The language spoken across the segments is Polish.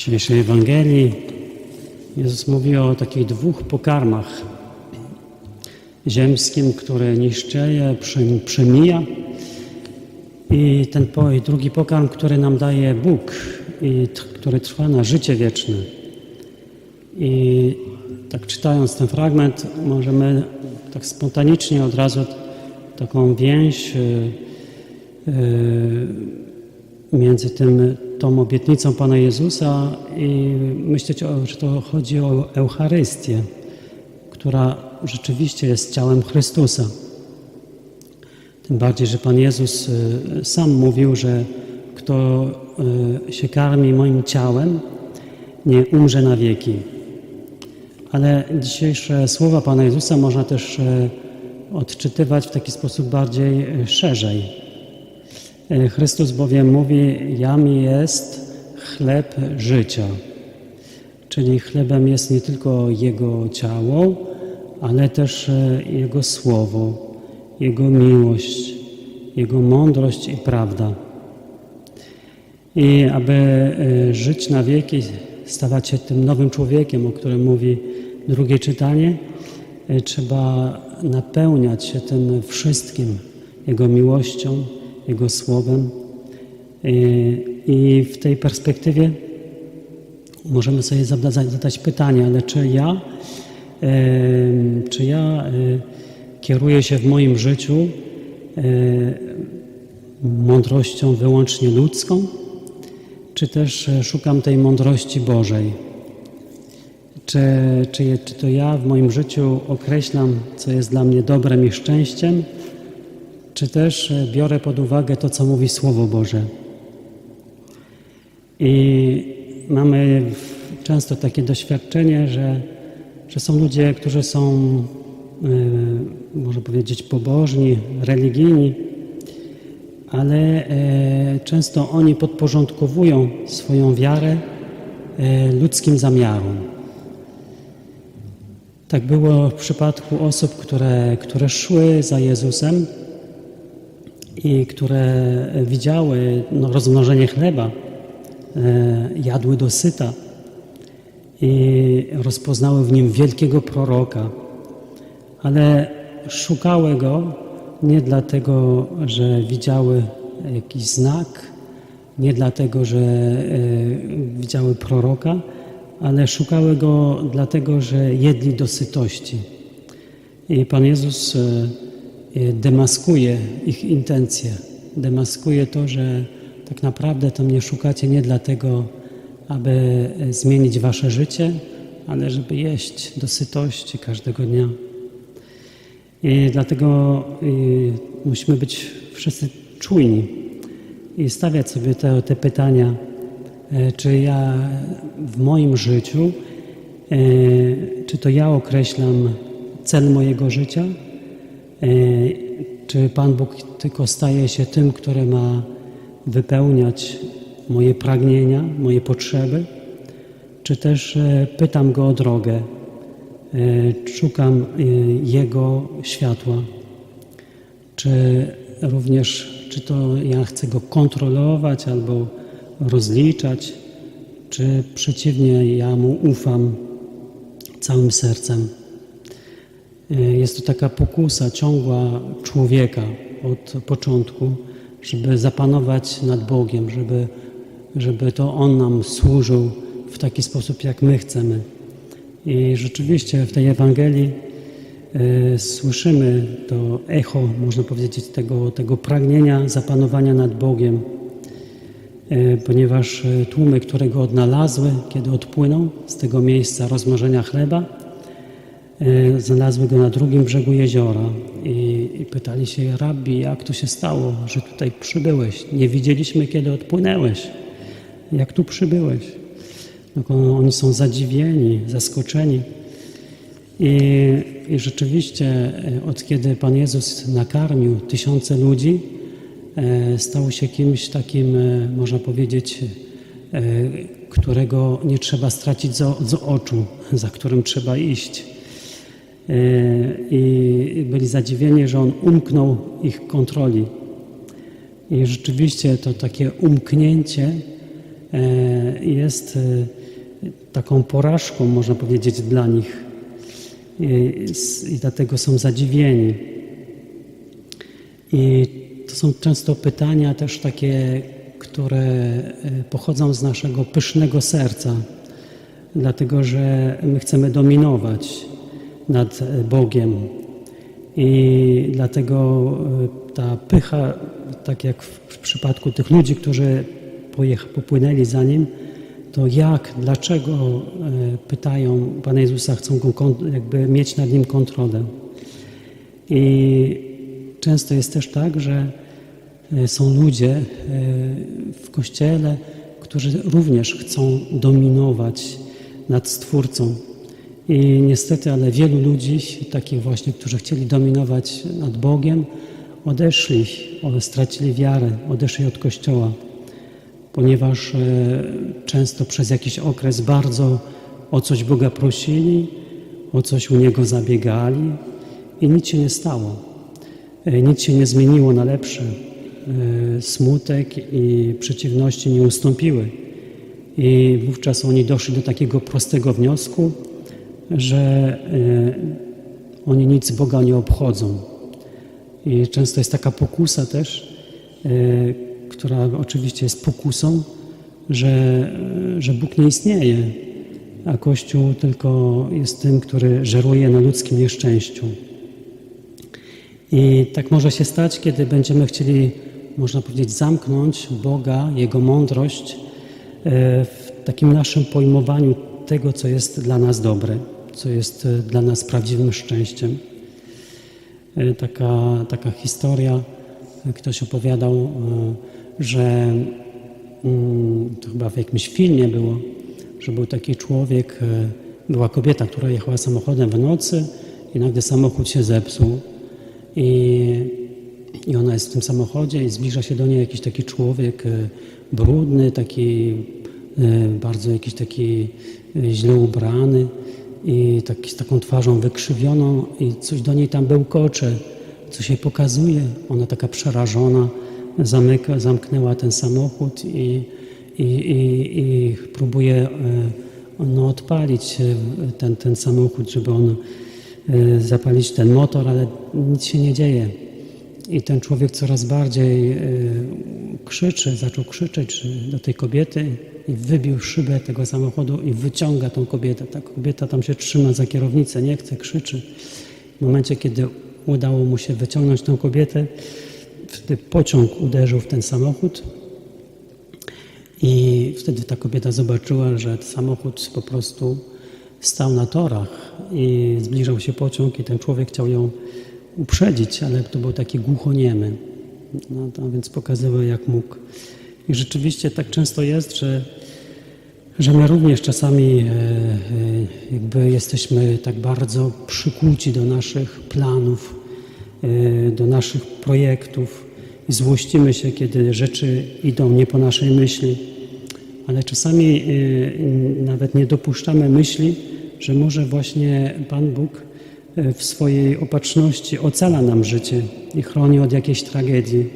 dzisiejszej Ewangelii Jezus mówi o takich dwóch pokarmach. Ziemskim, które niszczeje, przem- przemija i ten i drugi pokarm, który nam daje Bóg i który trwa na życie wieczne. I tak czytając ten fragment, możemy tak spontanicznie od razu taką więź y, y, między tym, tą obietnicą Pana Jezusa i myśleć, że to chodzi o Eucharystię, która rzeczywiście jest ciałem Chrystusa. Tym bardziej, że Pan Jezus y, sam mówił, że kto y, się karmi moim ciałem, nie umrze na wieki. Ale dzisiejsze słowa Pana Jezusa można też y, odczytywać w taki sposób bardziej szerzej. Y, Chrystus bowiem mówi: Jam jest chleb życia. Czyli chlebem jest nie tylko Jego ciało, ale też e, Jego słowo, Jego miłość, Jego mądrość i prawda. I aby e, żyć na wieki, stawać się tym nowym człowiekiem, o którym mówi drugie czytanie, e, trzeba napełniać się tym wszystkim, Jego miłością, Jego słowem. E, I w tej perspektywie możemy sobie zadać, pytanie, ale czy ja, e, czy ja e, kieruję się w moim życiu mądrością wyłącznie ludzką, czy też szukam tej mądrości Bożej? Czy, czy, czy to ja w moim życiu określam, co jest dla mnie dobrem i szczęściem, czy też biorę pod uwagę to, co mówi Słowo Boże? I mamy często takie doświadczenie, że, że są ludzie, którzy są, y, można powiedzieć, pobożni, religijni, ale e, często oni podporządkowują swoją wiarę e, ludzkim zamiarom. Tak było w przypadku osób, które, które szły za Jezusem i które widziały no, rozmnożenie chleba, e, jadły dosyta i rozpoznały w nim wielkiego proroka, ale szukały go nie dlatego, że widziały jakiś znak, nie dlatego, że e, widziały proroka, ale szukały go dlatego, że jedli do sytości. I Pan Jezus e, demaskuje ich intencje, demaskuje to, że tak naprawdę to mnie szukacie nie dlatego, aby e, zmienić wasze życie, ale żeby jeść do sytości każdego dnia. I dlatego y, musimy być wszyscy czujni i stawiać sobie te, te pytania, czy ja w moim życiu, czy to ja określam cel mojego życia, czy Pan Bóg tylko staje się tym, który ma wypełniać moje pragnienia, moje potrzeby, czy też e, pytam Go o drogę, e, szukam e, Jego światła, czy również, czy to ja chcę Go kontrolować albo rozliczać, czy przeciwnie, ja Mu ufam całym sercem. E, Jest to taka pokusa ciągła człowieka od początku, żeby zapanować nad Bogiem, żeby, żeby to On nam służył w taki sposób, jak my chcemy. I rzeczywiście w tej Ewangelii e, słyszymy to echo, można powiedzieć, tego, tego pragnienia zapanowania nad Bogiem, e, ponieważ tłumy, które go odnalazły, kiedy odpłynął z tego miejsca rozmnożenia chleba, Znalazły go na drugim brzegu jeziora i, i pytali się, rabbi, jak to się stało, że tutaj przybyłeś? Nie widzieliśmy, kiedy odpłynęłeś. Jak tu przybyłeś? No, oni są zadziwieni, zaskoczeni. I, I rzeczywiście, e, od kiedy Pan Jezus nakarmił tysiące ludzi, e, stał się kimś takim, e, można powiedzieć, e, którego nie trzeba stracić z oczu, za którym trzeba iść. E, I byli zadziwieni, że on umknął ich kontroli. I rzeczywiście to takie umknięcie e, jest e, taką porażką, można powiedzieć, dla nich. I, dlatego są zadziwieni. I to są często pytania też takie, które pochodzą z naszego pysznego serca, dlatego że my chcemy dominować nad Bogiem. I dlatego e, ta pycha, tak jak w przypadku tych ludzi, którzy popłynęli za nim, to jak, dlaczego e, pytają Pana Jezusa, chcą go jakby mieć nad nim kontrolę. I często jest też tak, że e, są ludzie w kościele, którzy również chcą dominować nad Stwórcą. I niestety, ale wielu ludzi, takich właśnie, którzy chcieli dominować nad Bogiem, odeszli, stracili wiarę, odeszli od Kościoła, ponieważ e, często przez jakiś okres bardzo o coś Boga prosili, o coś u Niego zabiegali i nic się nie stało. E, nic się nie zmieniło na lepsze. E, smutek i przeciwności nie ustąpiły. I wówczas oni doszli do takiego prostego wniosku, że e, oni nic Boga nie obchodzą. I często jest taka pokusa też, e, która oczywiście jest pokusą, że, że Bóg nie istnieje, a Kościół tylko jest tym, który żeruje na ludzkim nieszczęściu. I tak może się stać, kiedy będziemy chcieli, można powiedzieć, zamknąć Boga, Jego mądrość e, w takim naszym pojmowaniu tego, co jest dla nas dobre co jest e, dla nas prawdziwym szczęściem. E, taka, taka historia, e, ktoś opowiadał, że mm, to chyba w jakimś filmie było, że był taki człowiek, była kobieta, która jechała samochodem w nocy i nagle samochód się zepsuł. I, i ona jest w tym samochodzie i zbliża się do niej jakiś taki człowiek brudny, taki bardzo jakiś taki źle ubrany i tak, z taką twarzą wykrzywioną i coś do niej tam bełkocze, coś jej pokazuje. Ona taka przerażona zamyka, zamknęła ten samochód i, i, i, i próbuje e, no, odpalić e, ten, ten samochód, żeby on e, zapalić ten motor, ale nic się nie dzieje. I ten człowiek coraz bardziej krzyczy, zaczął krzyczeć do tej kobiety i wybił szybę tego samochodu i wyciąga tą kobietę. Ta kobieta tam się trzyma za kierownicę, nie chce, krzyczy. W momencie, kiedy udało mu się wyciągnąć tą kobietę, wtedy pociąg uderzył w ten samochód i wtedy ta kobieta zobaczyła, że samochód po prostu stał na torach i zbliżał się pociąg i ten człowiek chciał ją uprzedzić, ale to był taki głuchoniemy. No, to więc pokazywał, jak mógł. I rzeczywiście tak często jest, że, że my również czasami e, e, jakby jesteśmy tak bardzo przykuci do naszych planów, e, do naszych projektów i złościmy się, kiedy rzeczy idą nie po naszej myśli. Ale czasami nawet nie dopuszczamy myśli, że może właśnie Pan Bóg w swojej opatrzności ocala nam życie i chroni od jakiejś tragedii.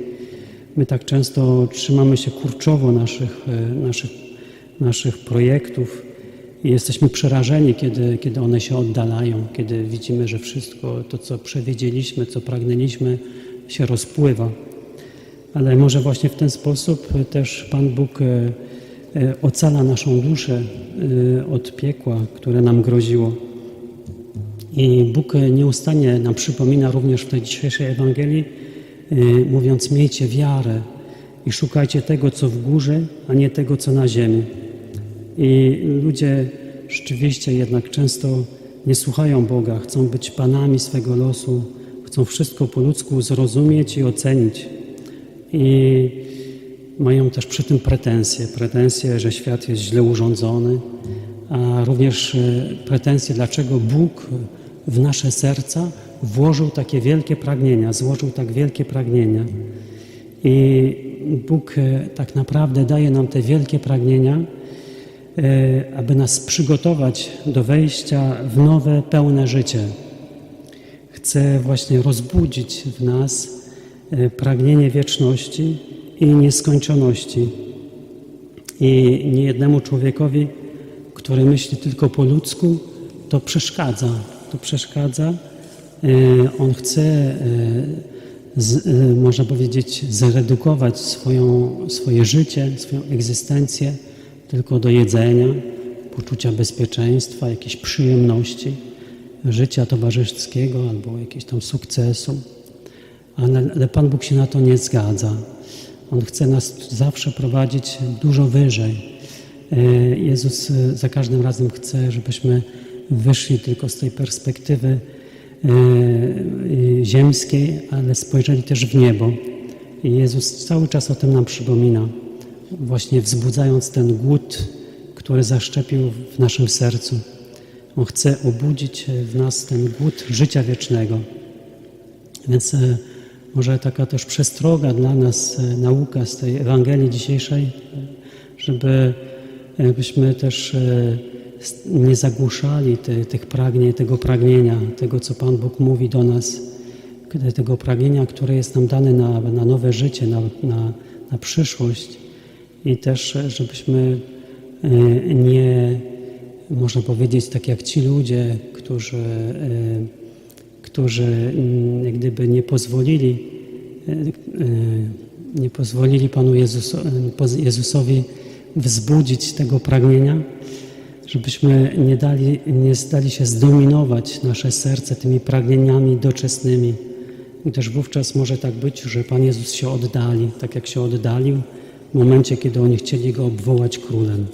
My tak często trzymamy się kurczowo naszych, e, naszych, naszych projektów i jesteśmy przerażeni, kiedy, kiedy one się oddalają, kiedy widzimy, że wszystko to, co przewidzieliśmy, co pragnęliśmy, się rozpływa. Ale może właśnie w ten sposób też Pan Bóg e, e, ocala naszą duszę od piekła, które nam groziło. I Bóg nieustannie nam przypomina również w tej dzisiejszej Ewangelii, Y, mówiąc: Miejcie wiarę i szukajcie tego, co w górze, a nie tego, co na ziemi. I ludzie rzeczywiście jednak często nie słuchają Boga, chcą być panami swego losu, chcą wszystko po ludzku zrozumieć i ocenić. I mają też przy tym pretensje, pretensje, że świat jest źle urządzony, a również y, pretensje, dlaczego Bóg w nasze serca włożył takie wielkie pragnienia, złożył tak wielkie pragnienia. I Bóg e, tak naprawdę daje nam te wielkie pragnienia, e, aby nas przygotować do wejścia w nowe, pełne życie. Chce właśnie rozbudzić w nas e, pragnienie wieczności i nieskończoności. I niejednemu człowiekowi, który myśli tylko po ludzku, to przeszkadza. To przeszkadza. E, On chce, e, e, można powiedzieć, zredukować swoją, swoje życie, swoją egzystencję tylko do jedzenia, poczucia bezpieczeństwa, jakiejś przyjemności, życia towarzyskiego albo jakiegoś tam sukcesu. Ale, Pan Bóg się na to nie zgadza. On chce nas zawsze prowadzić dużo wyżej. Jezus za każdym razem chce, żebyśmy wyszli tylko z tej perspektywy e, e, ziemskiej, ale spojrzeli też w niebo. I Jezus cały czas o tym nam przypomina, właśnie wzbudzając ten głód, który zaszczepił w naszym sercu. On chce obudzić w nas ten głód życia wiecznego. Więc e, może taka też przestroga dla nas, nauka z tej Ewangelii dzisiejszej, żeby też nie zagłuszali te, tych pragnień, tego pragnienia, tego, co Pan Bóg mówi do nas, tego pragnienia, które jest nam dane na, na nowe życie, na, na, na przyszłość. I też, żebyśmy e, nie, można powiedzieć, tak jak ci ludzie, którzy e, którzy mm, jak gdyby nie pozwolili, e, nie pozwolili Panu Jezusowi wzbudzić tego pragnienia, żebyśmy nie, dali, nie zdali się zdominować nasze serce tymi pragnieniami doczesnymi, gdyż wówczas może tak być, że Pan Jezus się oddali, tak jak się oddalił w momencie, kiedy oni chcieli Go obwołać królem.